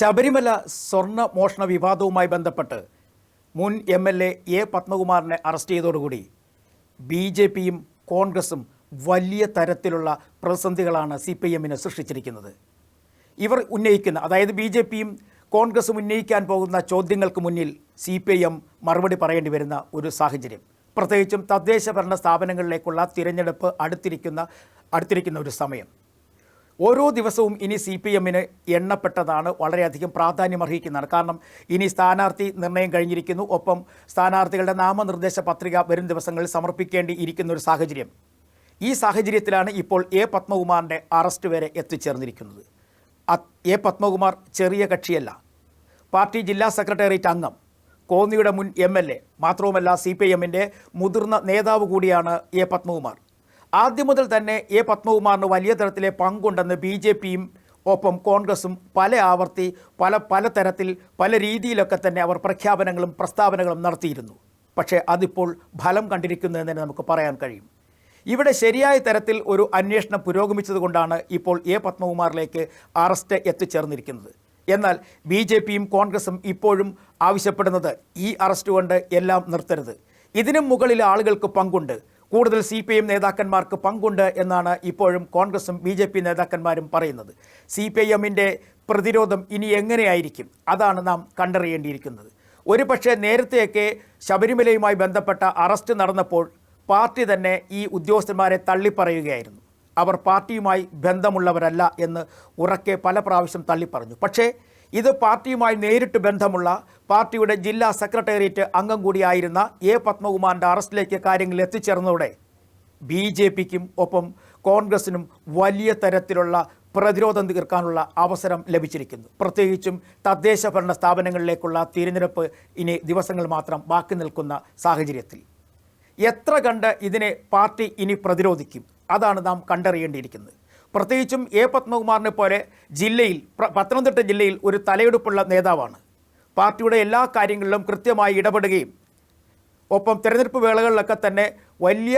ശബരിമല സ്വർണ മോഷണ വിവാദവുമായി ബന്ധപ്പെട്ട് മുൻ എം എൽ എ എ പത്മകുമാറിനെ അറസ്റ്റ് ചെയ്തതോടുകൂടി ബി ജെ പിയും കോൺഗ്രസും വലിയ തരത്തിലുള്ള പ്രതിസന്ധികളാണ് സി പി എമ്മിന് സൃഷ്ടിച്ചിരിക്കുന്നത്. ഇവർ ഉന്നയിക്കുന്ന അതായത് ബി ജെ പിയും കോൺഗ്രസും ഉന്നയിക്കാൻ പോകുന്ന ചോദ്യങ്ങൾക്ക് മുന്നിൽ സി പി എം മറുപടി പറയേണ്ടി വരുന്ന ഒരു സാഹചര്യം. പ്രത്യേകിച്ചും തദ്ദേശ ഭരണ സ്ഥാപനങ്ങളിലേക്കുള്ള തിരഞ്ഞെടുപ്പ് അടുത്തിരിക്കുന്ന അടുത്തിരിക്കുന്ന ഒരു സമയം. ഓരോ ദിവസവും ഇനി സി പി എമ്മിന് എണ്ണപ്പെട്ടതാണ് വളരെയധികം പ്രാധാന്യമർഹിക്കുന്നതാണ്. കാരണം ഇനി സ്ഥാനാർത്ഥി നിർണയം കഴിഞ്ഞിരിക്കുന്നു. ഒപ്പം സ്ഥാനാർത്ഥികളുടെ നാമനിർദ്ദേശ പത്രിക വരും ദിവസങ്ങളിൽ സമർപ്പിക്കേണ്ടി ഇരിക്കുന്ന ഒരു സാഹചര്യം. ഈ സാഹചര്യത്തിലാണ് ഇപ്പോൾ എ പത്മകുമാറിന്റെ അറസ്റ്റ് വരെ എത്തിച്ചേർന്നിരിക്കുന്നത്. എ പത്മകുമാർ ചെറിയ കക്ഷിയല്ല. പാർട്ടി ജില്ലാ സെക്രട്ടേറിയറ്റ് അംഗം കോന്നിയുടെ മുൻ എം എൽ എ മാത്രവുമല്ല സി പി എമ്മിന്റെ മുതിർന്ന നേതാവ് കൂടിയാണ് എ പത്മകുമാർ. ആദ്യം മുതൽ തന്നെ എ പത്മകുമാറിന് വലിയ തരത്തിലെ പങ്കുണ്ടെന്ന് ബി ജെ പിയും ഒപ്പം കോൺഗ്രസും പല ആവർത്തി പല പല തരത്തിൽ പല രീതിയിലൊക്കെ തന്നെ അവർ പ്രഖ്യാപനങ്ങളും പ്രസ്താവനകളും നടത്തിയിരുന്നു. പക്ഷേ അതിപ്പോൾ ഫലം കണ്ടിരിക്കുന്നു എന്ന് തന്നെ നമുക്ക് പറയാൻ കഴിയും. ഇവിടെ ശരിയായ തരത്തിൽ ഒരു അന്വേഷണം പുരോഗമിച്ചതുകൊണ്ടാണ് ഇപ്പോൾ എ പത്മകുമാറിലേക്ക് അറസ്റ്റ് എത്തിച്ചേർന്നിരിക്കുന്നത്. എന്നാൽ ബി ജെ പിയും കോൺഗ്രസും ഇപ്പോഴും ആവശ്യപ്പെടുന്നത് ഈ അറസ്റ്റ് കൊണ്ട് എല്ലാം നിർത്തരുത്. ഇതിനും മുകളിൽ ആളുകൾക്ക് പങ്കുണ്ട്. കൂടുതൽ സി പി എം നേതാക്കന്മാർക്ക് പങ്കുണ്ട് എന്നാണ് ഇപ്പോഴും കോൺഗ്രസും ബി ജെ പി നേതാക്കന്മാരും പറയുന്നത്. സി പി എമ്മിന്റെ പ്രതിരോധം ഇനി എങ്ങനെയായിരിക്കും? അതാണ് നാം കണ്ടറിയേണ്ടിയിരിക്കുന്നത്. ഒരു പക്ഷേ നേരത്തെയൊക്കെ ശബരിമലയുമായി ബന്ധപ്പെട്ട അറസ്റ്റ് നടന്നപ്പോൾ പാർട്ടി തന്നെ ഈ ഉദ്യോഗസ്ഥന്മാരെ തള്ളിപ്പറയുകയായിരുന്നു. അവർ പാർട്ടിയുമായി ബന്ധമുള്ളവരല്ല എന്ന് ഉറക്കെ പല പ്രാവശ്യം തള്ളിപ്പറഞ്ഞു. പക്ഷേ ഇത് പാർട്ടിയുമായി നേരിട്ട് ബന്ധമുള്ള പാർട്ടിയുടെ ജില്ലാ സെക്രട്ടേറിയറ്റ് അംഗം കൂടിയായിരുന്ന എ പത്മകുമാറിന്റെ അറസ്റ്റിലേക്ക് കാര്യങ്ങൾ എത്തിച്ചേർന്നതോടെ ബി ജെ പിക്കും ഒപ്പം കോൺഗ്രസിനും വലിയ തരത്തിലുള്ള പ്രതിരോധം തീർക്കാനുള്ള അവസരം ലഭിച്ചിരിക്കുന്നു. പ്രത്യേകിച്ചും തദ്ദേശ ഭരണ സ്ഥാപനങ്ങളിലേക്കുള്ള തിരഞ്ഞെടുപ്പ് ഇനി ദിവസങ്ങൾ മാത്രം ബാക്കി നിൽക്കുന്ന സാഹചര്യത്തിൽ. എത്ര കണ്ട് ഇതിനെ പാർട്ടി ഇനി പ്രതിരോധിക്കും? അതാണ് നാം കണ്ടറിയേണ്ടിയിരിക്കുന്നത്. പ്രത്യേകിച്ചും എ പത്മകുമാറിനെ പോലെ ജില്ലയിൽ പത്തനംതിട്ട ജില്ലയിൽ ഒരു തലയെടുപ്പുള്ള നേതാവാണ്. പാർട്ടിയുടെ എല്ലാ കാര്യങ്ങളിലും കൃത്യമായി ഇടപെടുകയും ഒപ്പം തെരഞ്ഞെടുപ്പ് വേളകളിലൊക്കെ തന്നെ വലിയ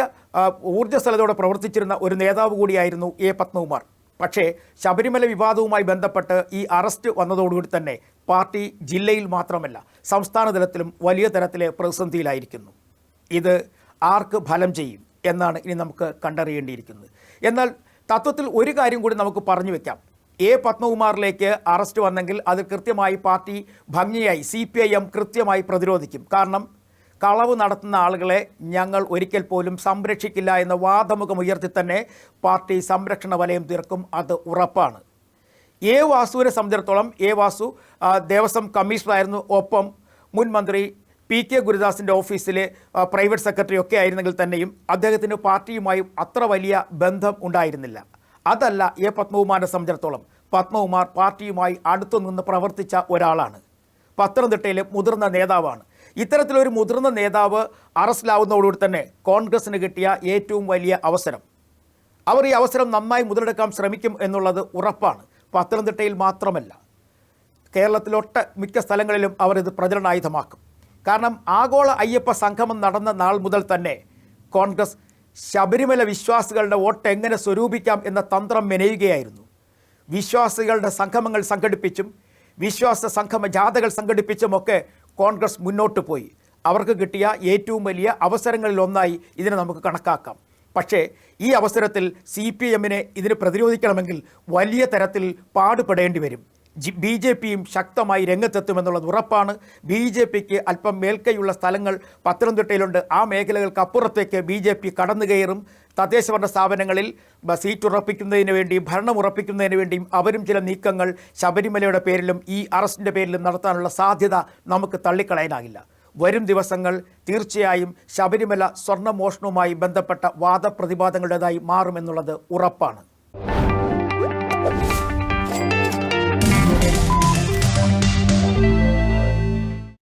ഊർജസ്വലതയോടെ പ്രവർത്തിച്ചിരുന്ന ഒരു നേതാവ് കൂടിയായിരുന്നു എ പത്മകുമാർ. പക്ഷേ ശബരിമല വിവാദവുമായി ബന്ധപ്പെട്ട് ഈ അറസ്റ്റ് വന്നതോടുകൂടി തന്നെ പാർട്ടി ജില്ലയിൽ മാത്രമല്ല സംസ്ഥാന തലത്തിലും വലിയ തരത്തിലെ പ്രതിസന്ധിയിലായിരിക്കുന്നു. ഇത് ആർക്ക് ഫലം ചെയ്യും എന്നാണ് ഇനി നമുക്ക് കണ്ടറിയേണ്ടിയിരിക്കുന്നത്. എന്നാൽ തത്വത്തിൽ ഒരു കാര്യം കൂടി നമുക്ക് പറഞ്ഞു വെക്കാം. എ പത്മകുമാറിലേക്ക് അറസ്റ്റ് വന്നെങ്കിൽ അത് കൃത്യമായി പാർട്ടി ഭംഗിയായി സി പി ഐ എം കൃത്യമായി പ്രതിരോധിക്കും. കാരണം കളവ് നടത്തുന്ന ആളുകളെ ഞങ്ങൾ ഒരിക്കൽ പോലും സംരക്ഷിക്കില്ല എന്ന വാദമുഖം ഉയർത്തി തന്നെ പാർട്ടി സംരക്ഷണ വലയം തീർക്കും. അത് ഉറപ്പാണ്. എ വാസുവിനെ സംബന്ധിച്ചിടത്തോളം എ വാസു ദേവസ്വം കമ്മീഷണറായിരുന്നു. ഒപ്പം മുൻ മന്ത്രി പി കെ ഗുരുദാസിന്റെ ഓഫീസിലെ പ്രൈവറ്റ് സെക്രട്ടറി ഒക്കെ ആയിരുന്നെങ്കിൽ തന്നെയും അദ്ദേഹത്തിന് പാർട്ടിയുമായും അത്ര വലിയ ബന്ധം ഉണ്ടായിരുന്നില്ല. അതല്ല എ പത്മകുമാറിനെ സംബന്ധിച്ചിടത്തോളം പത്മകുമാർ പാർട്ടിയുമായി അടുത്തു നിന്ന് പ്രവർത്തിച്ച ഒരാളാണ്. പത്തനംതിട്ടയിലെ മുതിർന്ന നേതാവാണ്. ഇത്തരത്തിലൊരു മുതിർന്ന നേതാവ് അറസ്റ്റിലാവുന്നതോടുകൂടി തന്നെ കോൺഗ്രസിന് കിട്ടിയ ഏറ്റവും വലിയ അവസരം. അവർ ഈ അവസരം നന്നായി മുതലെടുക്കാൻ ശ്രമിക്കും എന്നുള്ളത് ഉറപ്പാണ്. പത്തനംതിട്ടയിൽ മാത്രമല്ല കേരളത്തിലൊട്ട മിക്ക സ്ഥലങ്ങളിലും അവർ ഇത് പ്രചരണായുധമാക്കും. കാരണം ആഗോള അയ്യപ്പ സംഗമം നടന്ന നാൾ മുതൽ തന്നെ കോൺഗ്രസ് ശബരിമല വിശ്വാസികളുടെ വോട്ട് എങ്ങനെ സ്വരൂപിക്കാം എന്ന തന്ത്രം മെനയുകയായിരുന്നു. വിശ്വാസികളുടെ സംഗമങ്ങൾ സംഘടിപ്പിച്ചും വിശ്വാസ സംഗമ ജാഥകൾ സംഘടിപ്പിച്ചുമൊക്കെ കോൺഗ്രസ് മുന്നോട്ട് പോയി. അവർക്ക് കിട്ടിയ ഏറ്റവും വലിയ അവസരങ്ങളിൽ ഒന്നായി ഇതിനെ നമുക്ക് കണക്കാക്കാം. പക്ഷേ ഈ അവസരത്തിൽ സി പി എമ്മിനെ ഇതിന് പ്രതിരോധിക്കണമെങ്കിൽ വലിയ തരത്തിൽ പാടുപെടേണ്ടി വരും. ബി ജെ പിയും ശക്തമായി രംഗത്തെത്തുമെന്നുള്ളത് ഉറപ്പാണ്. ബി ജെ പിക്ക് അല്പം മേൽക്കൈയുള്ള സ്ഥലങ്ങൾ പത്തനംതിട്ടയിലുണ്ട്. ആ മേഖലകൾക്ക് അപ്പുറത്തേക്ക് ബി ജെ പി കടന്നു കയറും. തദ്ദേശഭരണ സ്ഥാപനങ്ങളിൽ സീറ്റ് ഉറപ്പിക്കുന്നതിന് വേണ്ടിയും ഭരണം ഉറപ്പിക്കുന്നതിന് വേണ്ടിയും അവരും ചില നീക്കങ്ങൾ ശബരിമലയുടെ പേരിലും ഈ അറസ്റ്റിന്റെ പേരിലും നടത്താനുള്ള സാധ്യത നമുക്ക് തള്ളിക്കളയാനാകില്ല. വരും ദിവസങ്ങൾ തീർച്ചയായും ശബരിമല സ്വർണമോഷണവുമായി ബന്ധപ്പെട്ട വാദപ്രതിവാദങ്ങളുടേതായി മാറുമെന്നുള്ളത് ഉറപ്പാണ്.